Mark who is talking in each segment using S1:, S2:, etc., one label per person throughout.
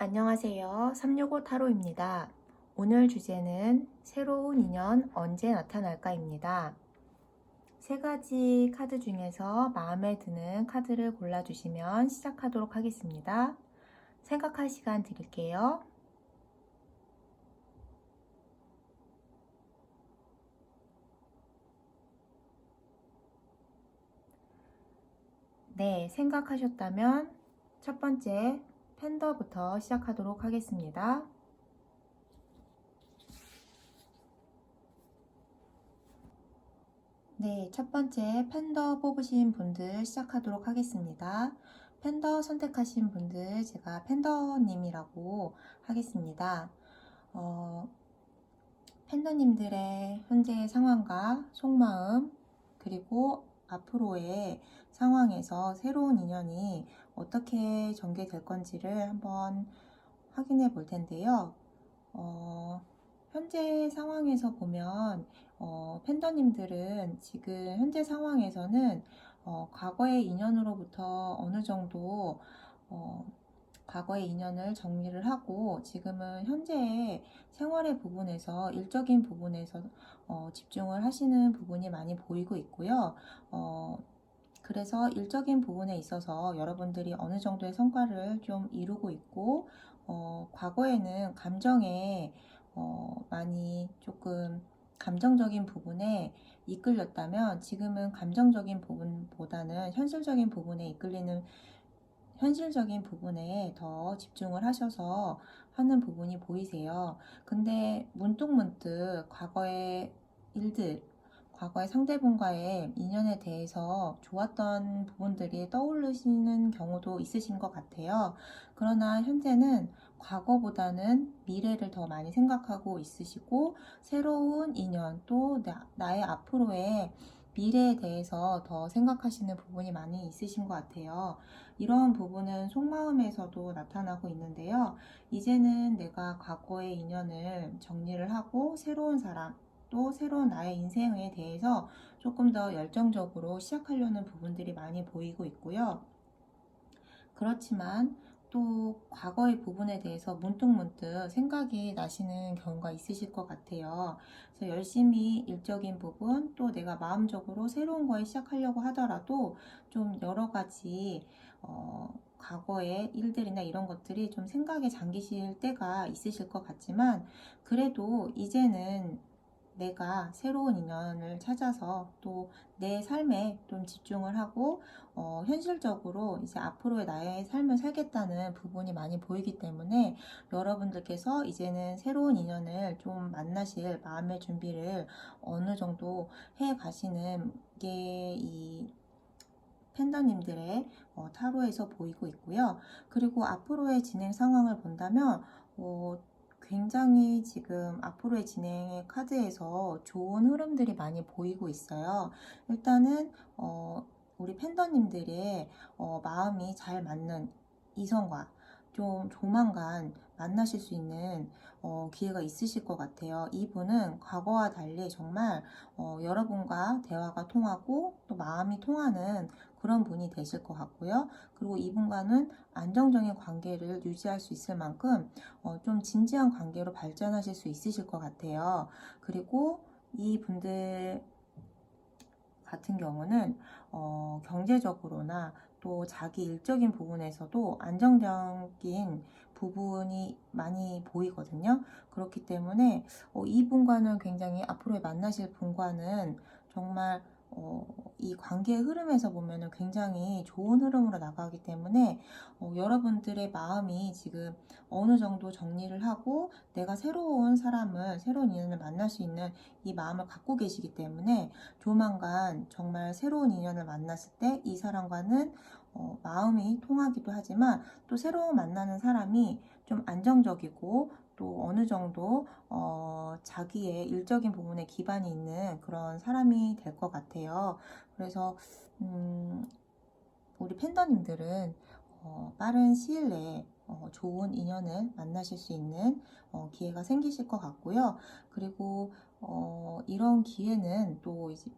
S1: 안녕하세요. 365 타로입니다. 오늘 주제는 새로운 인연 언제 나타날까입니다. 세 가지 카드 중에서 마음에 드는 카드를 골라주시면 시작하도록 하겠습니다. 생각할 시간 드릴게요. 네, 생각하셨다면 첫 번째 팬더부터 시작하도록 하겠습니다. 네, 첫 번째 팬더 뽑으신 분들 시작하도록 하겠습니다. 팬더 선택하신 분들 제가 팬더님이라고 하겠습니다. 어, 팬더님들의 현재 상황과 속마음 그리고 앞으로의 상황에서 새로운 인연이 어떻게 전개될 건지를 한번 확인해 볼 텐데요. 어, 현재 상황에서 보면 어, 팬더님들은 지금 현재 상황에서는 어, 과거의 인연으로부터 어느 정도 어, 과거의 인연을 정리를 하고 지금은 현재의 생활의 부분에서 일적인 부분에서 어, 집중을 하시는 부분이 많이 보이고 있고요. 어, 그래서 일적인 부분에 있어서 여러분들이 어느 정도의 성과를 좀 이루고 있고, 어, 과거에는 감정에 어, 많이 조금 감정적인 부분에 이끌렸다면 지금은 감정적인 부분보다는 현실적인 부분에 이끌리는 현실적인 부분에 더 집중을 하셔서 하는 부분이 보이세요. 근데 문득문득 과거의 일들, 과거의 상대분과의 인연에 대해서 좋았던 부분들이 떠오르시는 경우도 있으신 것 같아요. 그러나 현재는 과거보다는 미래를 더 많이 생각하고 있으시고, 새로운 인연 또 나, 나의 앞으로의 미래에 대해서 더 생각하시는 부분이 많이 있으신 것 같아요. 이런 부분은 속마음에서도 나타나고 있는데요. 이제는 내가 과거의 인연을 정리를 하고 새로운 사람, 또 새로운 나의 인생에 대해서 조금 더 열정적으로 시작하려는 부분들이 많이 보이고 있고요. 그렇지만 또 과거의 부분에 대해서 문득문득 생각이 나시는 경우가 있으실 것 같아요. 그래서 열심히 일적인 부분 또 내가 마음적으로 새로운 거에 시작하려고 하더라도 좀 여러 가지 어, 과거의 일들이나 이런 것들이 좀 생각에 잠기실 때가 있으실 것 같지만 그래도 이제는 내가 새로운 인연을 찾아서 또 내 삶에 좀 집중을 하고 어, 현실적으로 이제 앞으로의 나의 삶을 살겠다는 부분이 많이 보이기 때문에 여러분들께서 이제는 새로운 인연을 좀 만나실 마음의 준비를 어느 정도 해 가시는 게이 팬더님들의 어, 타로에서 보이고 있고요. 그리고 앞으로의 진행 상황을 본다면 어, 굉장히 지금 앞으로의 진행의 카드에서 좋은 흐름들이 많이 보이고 있어요. 일단은 어, 우리 팬더님들의 어, 마음이 잘 맞는 이성과 좀 조만간 만나실 수 있는 어, 기회가 있으실 것 같아요. 이분은 과거와 달리 정말 어, 여러분과 대화가 통하고 또 마음이 통하는 그런 분이 되실 것 같고요. 그리고 이분과는 안정적인 관계를 유지할 수 있을 만큼 어, 좀 진지한 관계로 발전하실 수 있으실 것 같아요. 그리고 이 분들 같은 경우는 어, 경제적으로나 또 자기 일적인 부분에서도 안정적인 부분이 많이 보이거든요. 그렇기 때문에 어, 이분과는 굉장히 앞으로 만나실 분과는 정말 어, 이 관계의 흐름에서 보면은 굉장히 좋은 흐름으로 나가기 때문에 어, 여러분들의 마음이 지금 어느 정도 정리를 하고 내가 새로운 사람을 새로운 인연을 만날 수 있는 이 마음을 갖고 계시기 때문에 조만간 정말 새로운 인연을 만났을 때 이 사람과는 어, 마음이 통하기도 하지만 또 새로운 만나는 사람이 좀 안정적이고 또 어느 정도 어, 자기의 일적인 부분에 기반이 있는 그런 사람이 될 것 같아요. 그래서 음, 우리 팬더님들은 어, 빠른 시일 내에 어, 좋은 인연을 만나실 수 있는 어, 기회가 생기실 것 같고요. 그리고 어, 이런 기회는 또 이제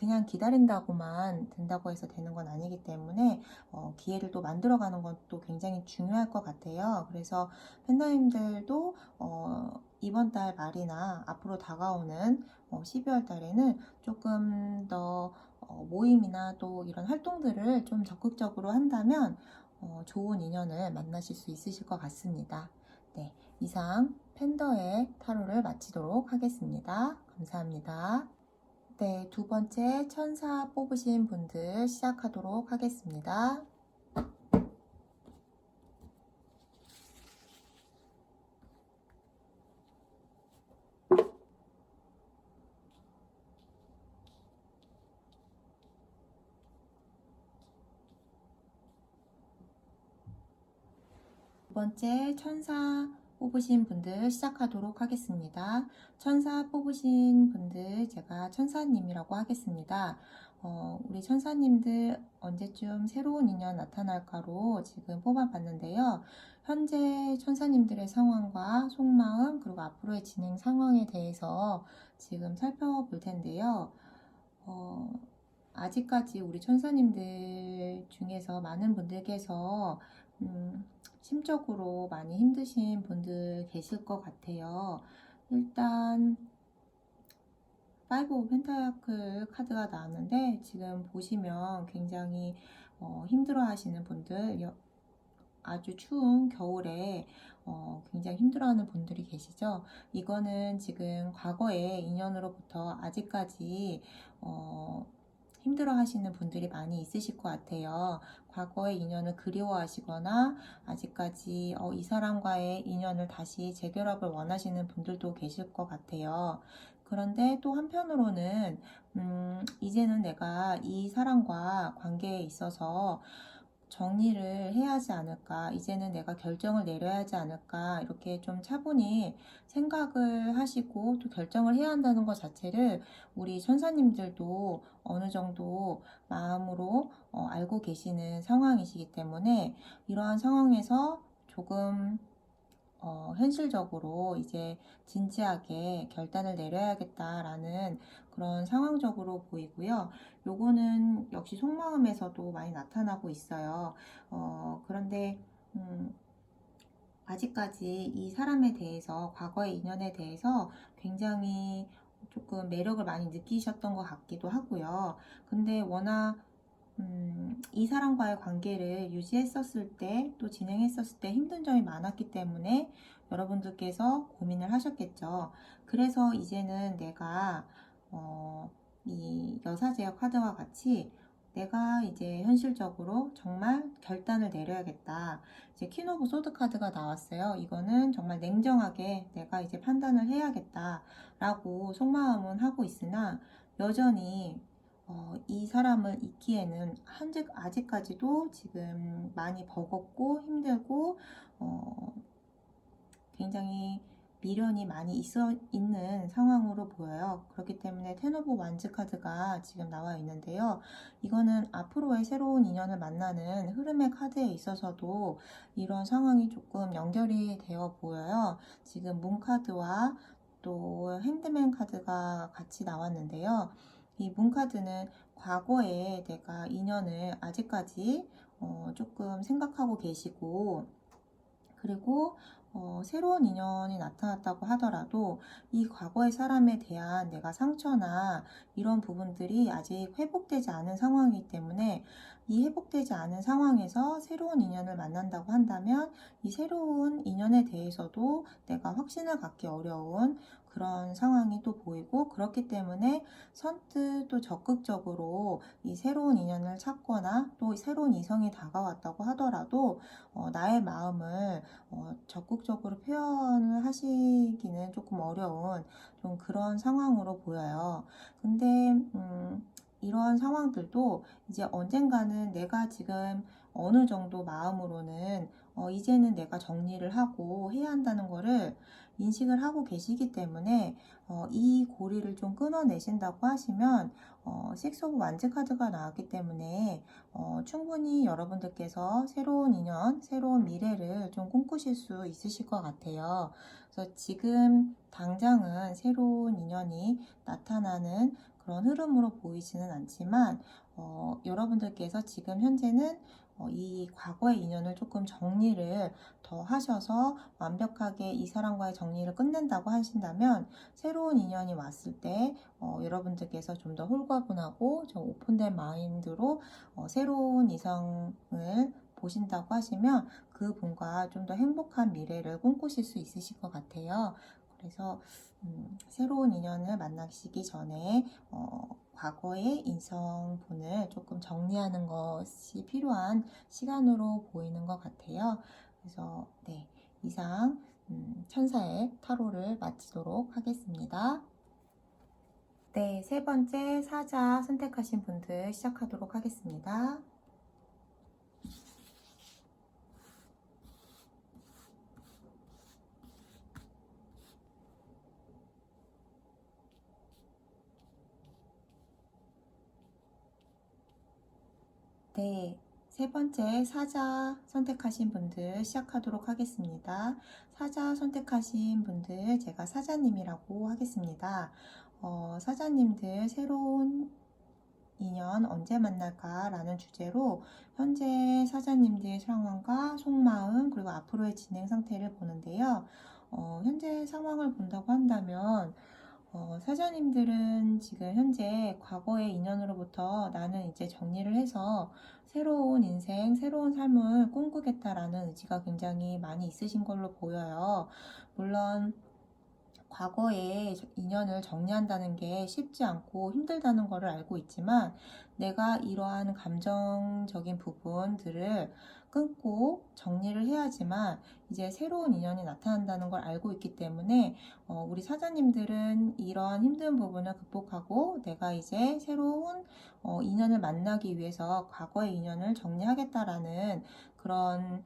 S1: 그냥 기다린다고만 된다고 해서 되는 건 아니기 때문에 어, 기회를 또 만들어가는 것도 굉장히 중요할 것 같아요. 그래서 팬더님들도 어, 이번 달 말이나 앞으로 다가오는 어, 12월 달에는 조금 더 어, 모임이나 또 이런 활동들을 좀 적극적으로 한다면 어, 좋은 인연을 만나실 수 있으실 것 같습니다. 네, 이상 팬더의 타로를 마치도록 하겠습니다. 감사합니다. 네, 두 번째 천사 뽑으신 분들 시작하도록 하겠습니다. 두 번째 천사 뽑으신 분들 시작하도록 하겠습니다. 천사 뽑으신 분들 제가 천사님이라고 하겠습니다. 어, 우리 천사님들 언제쯤 새로운 인연 나타날까로 지금 뽑아봤는데요. 현재 천사님들의 상황과 속마음 그리고 앞으로의 진행 상황에 대해서 지금 살펴볼 텐데요. 어, 아직까지 우리 천사님들 중에서 많은 분들께서 음, 심적으로 많이 힘드신 분들 계실 것 같아요. 일단 파이브 오브 펜타클 카드가 나왔는데 지금 보시면 굉장히 어, 힘들어 하시는 분들 여- 아주 추운 겨울에 어, 굉장히 힘들어하는 분들이 계시죠. 이거는 지금 과거의 인연으로부터 아직까지 어, 힘들어 하시는 분들이 많이 있으실 것 같아요. 과거의 인연을 그리워하시거나 아직까지 어, 이 사람과의 인연을 다시 재결합을 원하시는 분들도 계실 것 같아요. 그런데 또 한편으로는 음, 이제는 내가 이 사람과 관계에 있어서 정리를 해야 하지 않을까, 이제는 내가 결정을 내려야 하지 않을까, 이렇게 좀 차분히 생각을 하시고 또 결정을 해야 한다는 것 자체를 우리 천사님들도 어느 정도 마음으로 어, 알고 계시는 상황이시기 때문에 이러한 상황에서 조금 어, 현실적으로 이제 진지하게 결단을 내려야겠다라는 그런 상황적으로 보이고요. 요거는 역시 속마음에서도 많이 나타나고 있어요. 어, 그런데, 음, 아직까지 이 사람에 대해서, 과거의 인연에 대해서 굉장히 조금 매력을 많이 느끼셨던 것 같기도 하고요. 근데 워낙 음, 이 사람과의 관계를 유지했었을 때, 또 진행했었을 때 힘든 점이 많았기 때문에 여러분들께서 고민을 하셨겠죠. 그래서 이제는 내가, 어, 이 여사제어 카드와 같이 내가 이제 현실적으로 정말 결단을 내려야겠다. 이제 퀸 오브 소드 카드가 나왔어요. 이거는 정말 냉정하게 내가 이제 판단을 해야겠다. 라고 속마음은 하고 있으나 여전히 어, 이 사람을 잊기에는 한직 아직까지도 지금 많이 버겁고 힘들고 어, 굉장히 미련이 많이 있어 있는 상황으로 보여요. 그렇기 때문에 텐 오브 완즈 카드가 지금 나와 있는데요. 이거는 앞으로의 새로운 인연을 만나는 흐름의 카드에 있어서도 이런 상황이 조금 연결이 되어 보여요. 지금 문 카드와 또 핸드맨 카드가 같이 나왔는데요. 이 문 카드는 과거에 내가 인연을 아직까지 어, 조금 생각하고 계시고 그리고 어, 새로운 인연이 나타났다고 하더라도 이 과거의 사람에 대한 내가 상처나 이런 부분들이 아직 회복되지 않은 상황이기 때문에 이 회복되지 않은 상황에서 새로운 인연을 만난다고 한다면 이 새로운 인연에 대해서도 내가 확신을 갖기 어려운 그런 상황이 또 보이고 그렇기 때문에 선뜻 또 적극적으로 이 새로운 인연을 찾거나 또 새로운 이성이 다가왔다고 하더라도 어, 나의 마음을 어, 적극적으로 표현을 하시기는 조금 어려운 좀 그런 상황으로 보여요. 근데 음, 이러한 상황들도 이제 언젠가는 내가 지금 어느 정도 마음으로는 어, 이제는 내가 정리를 하고 해야 한다는 거를 인식을 하고 계시기 때문에 어, 이 고리를 좀 끊어내신다고 하시면 어, 식스 오브 완즈 카드가 나왔기 때문에 어, 충분히 여러분들께서 새로운 인연, 새로운 미래를 좀 꿈꾸실 수 있으실 것 같아요. 그래서 지금 당장은 새로운 인연이 나타나는 그런 흐름으로 보이지는 않지만 어, 여러분들께서 지금 현재는 어, 이 과거의 인연을 조금 정리를 더 하셔서 완벽하게 이 사람과의 정리를 끝낸다고 하신다면 새로운 인연이 왔을 때 어, 여러분들께서 좀 더 홀가분하고 좀 오픈된 마인드로 어, 새로운 이성을 보신다고 하시면 그 분과 좀 더 행복한 미래를 꿈꾸실 수 있으실 것 같아요. 그래서 음, 새로운 인연을 만나시기 전에 어, 과거의 인성분을 조금 정리하는 것이 필요한 시간으로 보이는 것 같아요. 그래서 네 이상 음, 천사의 타로를 마치도록 하겠습니다. 네, 세 번째 사자 선택하신 분들 시작하도록 하겠습니다. 네, 세 번째 사자 선택하신 분들 시작하도록 하겠습니다. 사자 선택하신 분들 제가 사자님이라고 하겠습니다. 어, 사자님들 새로운 인연 언제 만날까라는 주제로 현재 사자님들 상황과 속마음 그리고 앞으로의 진행 상태를 보는데요. 어, 현재 상황을 본다고 한다면 어, 사자님들은 지금 현재 과거의 인연으로부터 나는 이제 정리를 해서 새로운 인생, 새로운 삶을 꿈꾸겠다라는 의지가 굉장히 많이 있으신 걸로 보여요. 물론 과거의 인연을 정리한다는 게 쉽지 않고 힘들다는 것을 알고 있지만 내가 이러한 감정적인 부분들을 끊고 정리를 해야지만 이제 새로운 인연이 나타난다는 걸 알고 있기 때문에 어, 우리 사자님들은 이러한 힘든 부분을 극복하고 내가 이제 새로운 어, 인연을 만나기 위해서 과거의 인연을 정리하겠다라는 그런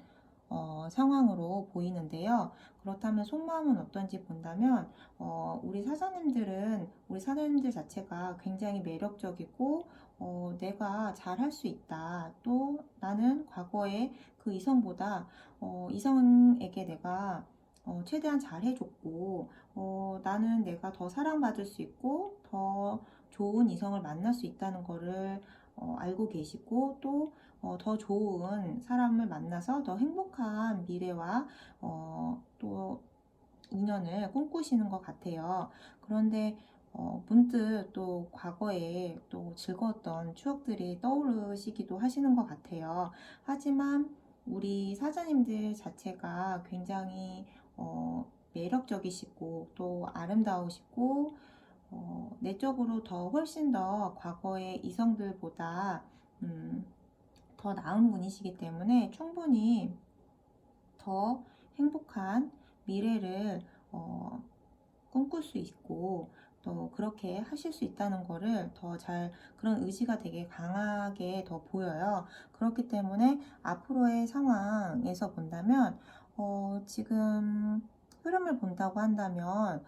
S1: 어, 상황으로 보이는데요. 그렇다면 속마음은 어떤지 본다면 어, 우리 사장님들은 우리 사장님들 자체가 굉장히 매력적이고 어, 내가 잘 할 수 있다. 또 나는 과거에 그 이성보다 어, 이성에게 내가 어, 최대한 잘 해줬고 어, 나는 내가 더 사랑받을 수 있고 더 좋은 이성을 만날 수 있다는 거를 어, 알고 계시고 또 어, 더 좋은 사람을 만나서 더 행복한 미래와 어, 또 인연을 꿈꾸시는 것 같아요. 그런데 어, 문득 또 과거에 또 즐거웠던 추억들이 떠오르시기도 하시는 것 같아요. 하지만 우리 사장님들 자체가 굉장히 어, 매력적이시고 또 아름다우시고 어, 내적으로 더 훨씬 더 과거의 이성들보다 음, 더 나은 분이시기 때문에 충분히 더 행복한 미래를 어, 꿈꿀 수 있고 또 그렇게 하실 수 있다는 거를 더 잘 그런 의지가 되게 강하게 더 보여요. 그렇기 때문에 앞으로의 상황에서 본다면 어, 지금 흐름을 본다고 한다면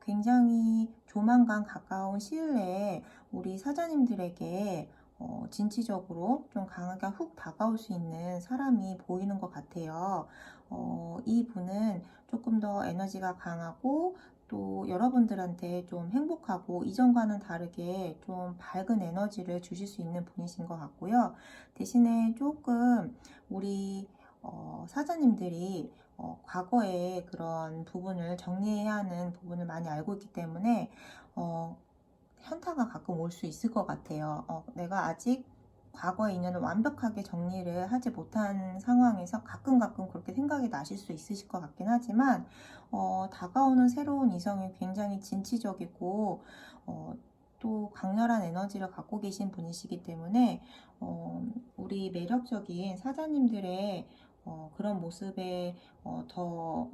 S1: 굉장히 조만간 가까운 시일 내에 우리 사장님들에게 어, 진취적으로 좀 강하게 훅 다가올 수 있는 사람이 보이는 것 같아요. 어, 이 분은 조금 더 에너지가 강하고 또 여러분들한테 좀 행복하고 이전과는 다르게 좀 밝은 에너지를 주실 수 있는 분이신 것 같고요. 대신에 조금 우리 어, 사장님들이 어, 과거의 그런 부분을 정리해야 하는 부분을 많이 알고 있기 때문에 어, 현타가 가끔 올 수 있을 것 같아요. 어, 내가 아직 과거의 인연을 완벽하게 정리를 하지 못한 상황에서 가끔 가끔 그렇게 생각이 나실 수 있으실 것 같긴 하지만 어, 다가오는 새로운 이성이 굉장히 진취적이고 어, 또 강렬한 에너지를 갖고 계신 분이시기 때문에 어, 우리 매력적인 사장님들의 어, 그런 모습에 어, 더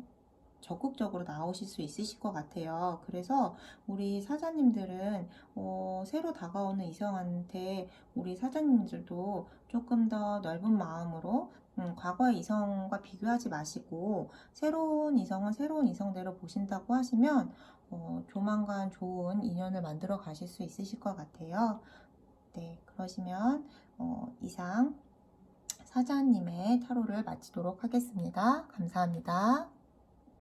S1: 적극적으로 나오실 수 있으실 것 같아요. 그래서 우리 사장님들은 어, 새로 다가오는 이성한테 우리 사장님들도 조금 더 넓은 마음으로 음, 과거의 이성과 비교하지 마시고 새로운 이성은 새로운 이성대로 보신다고 하시면 어, 조만간 좋은 인연을 만들어 가실 수 있으실 것 같아요. 네, 그러시면 어, 이상 사자님의 타로를 마치도록 하겠습니다. 감사합니다.